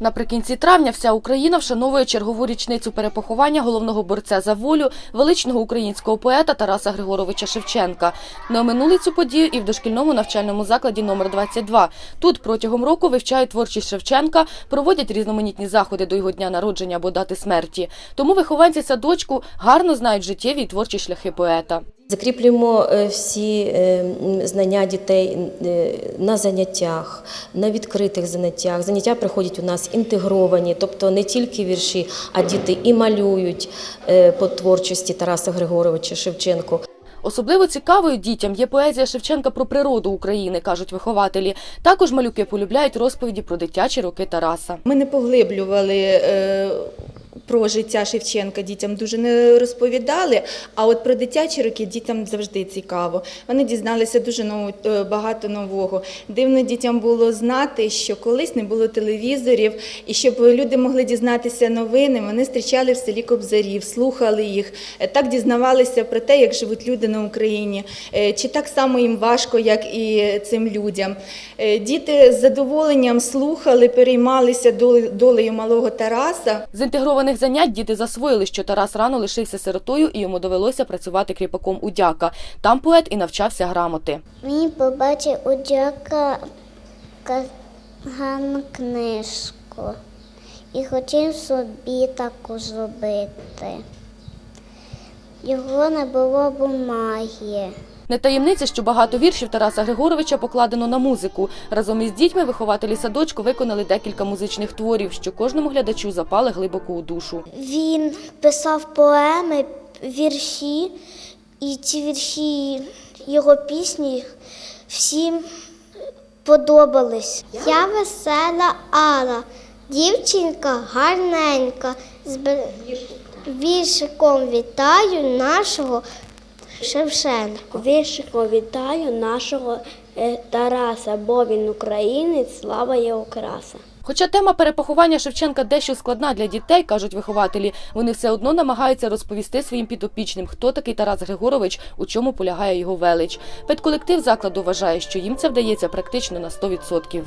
Наприкінці травня вся Україна вшановує чергову річницю перепоховання головного борця за волю, величного українського поета Тараса Григоровича Шевченка. Не оминули цю подію і в дошкільному навчальному закладі номер 22. Тут протягом року вивчають творчість Шевченка, проводять різноманітні заходи до його дня народження або дати смерті. Тому вихованці садочку гарно знають життєві і творчі шляхи поета. Закріплюємо е, всі е, знання дітей е, на заняттях, на відкритих заняттях. Заняття приходять у нас інтегровані, тобто не тільки вірші, а діти і малюють по творчості Тараса Григоровича Шевченко. Особливо цікавою дітям є поезія Шевченка про природу України, кажуть вихователі. Також малюки полюбляють розповіді про дитячі роки Тараса. Ми не поглиблювали про життя Шевченка, дітям дуже не розповідали. А от про дитячі роки дітям завжди цікаво. Вони дізналися дуже ново- е, багато нового. Дивно дітям було знати, що колись не було телевізорів, і щоб люди могли дізнатися новини, вони зустрічали в селі Кобзарів, слухали їх, е, так дізнавалися про те, як живуть люди на Україні, е, чи так само їм важко, як і цим людям. Діти з задоволенням слухали, переймалися долею малого Тараса. З інтегрованих занять діти засвоїли, що Тарас рано лишився сиротою і йому довелося працювати кріпаком у дяка. Там поет і навчався грамоти. Він побачив у дяка гарну книжку і хотів собі таку зробити. Його не було бумаги. Не таємниця, що багато віршів Тараса Григоровича покладено на музику. Разом із дітьми вихователі садочку виконали декілька музичних творів, що кожному глядачу запали глибоко у душу. Він писав поеми, вірші, і ці вірші, його пісні всім подобались. Я весела Алла, дівчинка гарненька. Віршиком вітаю нашого Шевченка. Віршиком вітаю нашого е, Тараса, бо він українець, слава є окраса. Хоча тема перепоховання Шевченка дещо складна для дітей, кажуть вихователі, вони все одно намагаються розповісти своїм підопічним, хто такий Тарас Григорович, у чому полягає його велич. Педколектив закладу вважає, що їм це вдається практично на 100%.